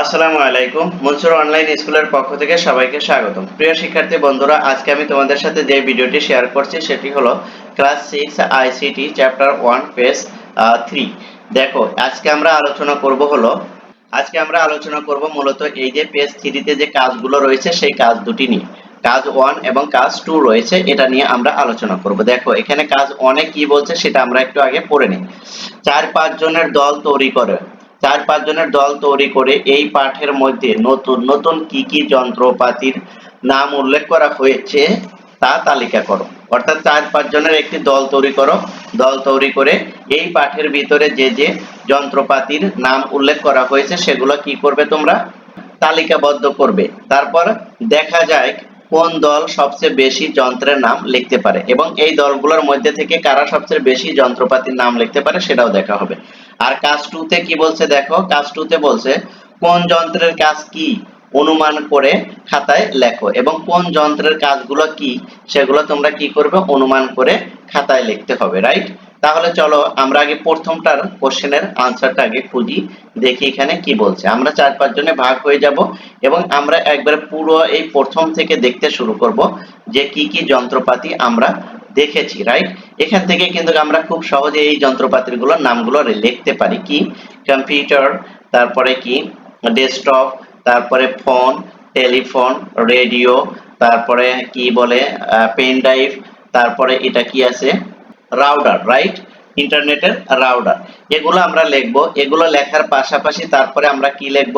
আসসালামু আলাইকুম। মনসুর অনলাইন স্কুলের পক্ষ থেকে সবাইকে স্বাগতম। প্রিয় শিক্ষার্থী, বন্ধুরা, আজকে আমি তোমাদের সাথে যে ভিডিওটি শেয়ার করছি, সেটি হলো class six ICT chapter one page three দেখো, আজকে আমরা আলোচনা করব হলো, আজকে আমরা আলোচনা করব মূলত এই যে পেজ থ্রিতে যে কাজগুলো রয়েছে, সেই কাজ দুটি নিয়ে। কাজ ওয়ান এবং কাজ টু রয়েছে, এটা নিয়ে আমরা আলোচনা করব। দেখো, এখানে কাজ ওয়ানে কি বলছে, সেটা আমরা একটু আগে পড়ে নিই। চার পাঁচ জনের দল তৈরি করে। চার পাঁচ জনের দল তৈরি করে এই পাঠের মধ্যে নতুন নতুন কি কি যন্ত্রপাতির নাম উল্লেখ করা হয়েছে তা তালিকা করো। অর্থাৎ চার পাঁচ জনের একটি দল তৈরি করো। দল তৈরি করে এই পাঠের ভিতরে যে যে যন্ত্রপাতির নাম উল্লেখ করা হয়েছে সেগুলো কি করবে তোমরা? তালিকাবদ্ধ করবে। তারপর দেখা যায় কোন দল সবচেয়ে বেশি যন্ত্রের নাম লিখতে পারে এবং এই দলগুলোর মধ্যে থেকে কারা সবচেয়ে বেশি যন্ত্রপাতির নাম লিখতে পারে সেটাও দেখা হবে। আর কাজ টুতে কি বলছে দেখো, কাজ টুতে বলছে, কোন যন্ত্রের কাজ কি অনুমান করে খাতায় লেখো এবং কোন যন্ত্রের কাজগুলো কি সেগুলো তোমরা কি করবে অনুমান করে খাতায় লিখতে হবে রাইট তাহলে চলো আমরা আগে প্রথমটার কোশ্চেনের আনসারটা আগে খুঁজি, দেখি এখানে কি বলছে। আমরা চার পাঁচ জনে ভাগ হয়ে যাব এবং আমরা একবার পুরো এই প্রথম থেকে দেখতে শুরু করব যে কি কি যন্ত্রপাতি আমরা দেখেছি রাইট এখান থেকে কিন্তু আমরা খুব সহজে এই যন্ত্রপাতিরগুলোর নামগুলো লিখতে পারি কি? কম্পিউটার তারপরে কি? ডেস্কটপ তারপরে ফোন টেলিফোন রেডিও তারপরে কি বলে পেন ড্রাইভ তারপরে এটা কি আছে? রাউডার রাইট ইন্টারনেটের রাউডার এগুলো আমরা লিখব। এগুলো লেখার পাশাপাশি তারপরে আমরা কি লিখব?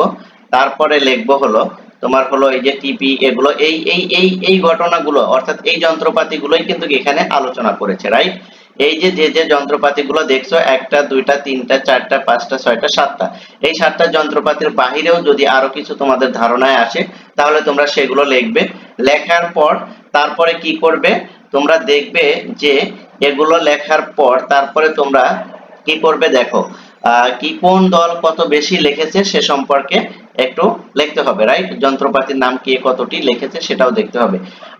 তারপরে লিখব হলো তোমার হলো এই যে টিপি এগুলো এই এই এই এই ঘটনাগুলো অর্থাৎ এই যন্ত্রপাতিগুলোই কিন্তু এখানে আলোচনা করেছে রাইট এই যে যে যে যন্ত্রপাতিগুলো দেখছ একটা দুইটা তিনটা চারটা পাঁচটা ছয়টা সাতটা এই সাতটা যন্ত্রপাতির বাহিরেও যদি আরও কিছু তোমাদের ধারণায় আসে তাহলে তোমরা সেগুলো লিখবে। লেখার পর তারপরে কি করবে? তোমরা দেখবে যে এগুলো লেখার পর তারপরে তোমরা কি করবে দেখো আহ, কি কোন দল কত বেশি লিখেছে সে সম্পর্কে একটু লিখতে হবে রাইট যন্ত্রপাতির নাম কে কতটি লিখেছে সেটাও দেখতে হবে।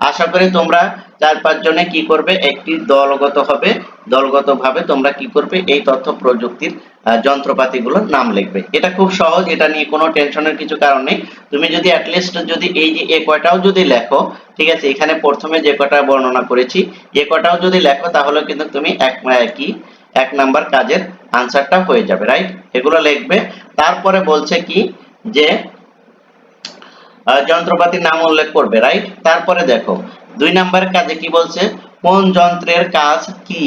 আশা করি তোমরা চার পাঁচ জনে কি করবে একটি দলগত হবে দলগত ভাবে তোমরা কি করবে এই তথ্য প্রযুক্তির আহ, যন্ত্রপাতিগুলোর নাম লিখবে। এটা খুব সহজ এটা নিয়ে কোনো টেনশনের কিছু কারণ নেই। তুমি যদি অ্যাটলিস্ট যদি এই যে এ কয়টাও যদি লেখো ঠিক আছে এখানে প্রথমে যে কটা বর্ণনা করেছি এ কটাও যদি লেখো তাহলে কিন্তু তুমি এক আহ, কি এক নাম্বার কাজের আনসারটা হয়ে যাবে রাইট এগুলো লিখবে তারপরে বলছে কি যে যন্ত্রপাতির নাম উল্লেখ করবে রাইট তারপরে দেখো, দুই নাম্বার কাজে কি বলছে? কোন যন্ত্রের কাজ কি?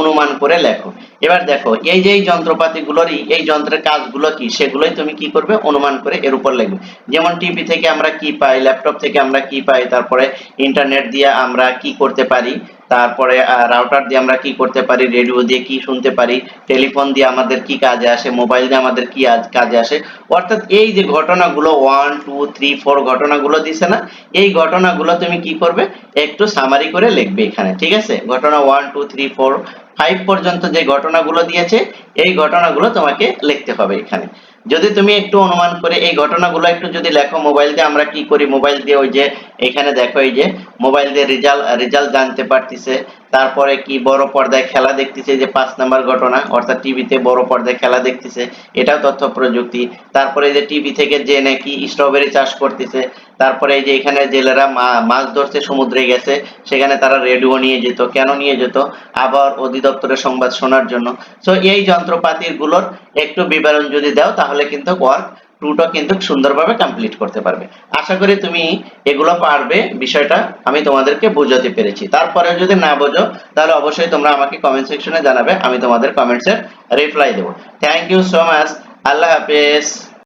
অনুমান করে লেখো। এবার দেখো, এই যে যন্ত্রপাতিগুলোরই, এই যন্ত্রের কাজগুলো কি? সেগুলোই তুমি কি করবে? অনুমান করে এর উপর লিখবে। যেমন টিভি থেকে আমরা কি পাই ল্যাপটপ থেকে আমরা কি পাই, তারপরে ইন্টারনেট দিয়ে আমরা কি করতে পারি? তারপরে রাউটার দিয়ে আমরা কি করতে পারি রেডিও দিয়ে কি শুনতে পারি টেলিফোন দিয়ে আমাদের কি কাজে আসে মোবাইল দিয়ে আমাদের কি কাজে আসে। অর্থাৎ এই যে ঘটনাগুলো ওয়ান টু থ্রি ফোর ঘটনাগুলো দিছে না, এই ঘটনাগুলো তুমি কি করবে, একটু সামারি করে লিখবে এখানে, ঠিক আছে? ঘটনা one two three four five পর্যন্ত যে ঘটনাগুলো দিয়েছে, এই ঘটনাগুলো তোমাকে লিখতে হবে এখানে। যদি তুমি একটু অনুমান করে এই ঘটনাগুলো একটু যদি লেখো মোবাইল দিয়ে, আমরা কি করি? মোবাইল দিয়ে ওই যে, এখানে দেখো এই যে, মোবাইল দিয়ে রেজাল্ট রেজাল্ট জানতে পারতেছে। তারপরে কি বড় পর্দায় খেলা দেখতেছে যে পাঁচ নাম্বার ঘটনা, অর্থাৎ টিভিতে বড় পর্দায় খেলা দেখতেছে, এটাও তথ্য প্রযুক্তি। তারপরে যে টিভি থেকে যে নাকি স্ট্রবেরি চাষ করতেছে, তারপরে এই যে এখানে জেলেরা মাছ ধরতে সমুদ্রে গেছে, সেখানে তারা রেডিও নিয়ে যেত। কেন নিয়ে যেত? আবার অধিদপ্তরের সংবাদ শোনার জন্য। সো এই যন্ত্রপাতিরগুলোর একটু বিবরণ যদি দাও, তাহলে কিন্তু ওয়ার্ক টুটা কিন্তু সুন্দরভাবে কমপ্লিট করতে পারবে। আশা করি তুমি এগুলো পারবে, বিষয়টা আমি তোমাদেরকে বোঝাতে পেরেছি। তারপরে যদি না বোঝো, তাহলে অবশ্যই তোমরা আমাকে কমেন্ট সেকশনে জানাবে, আমি তোমাদের কমেন্টসের রিপ্লাই দেবো। Thank you so much Allah হাফেজ।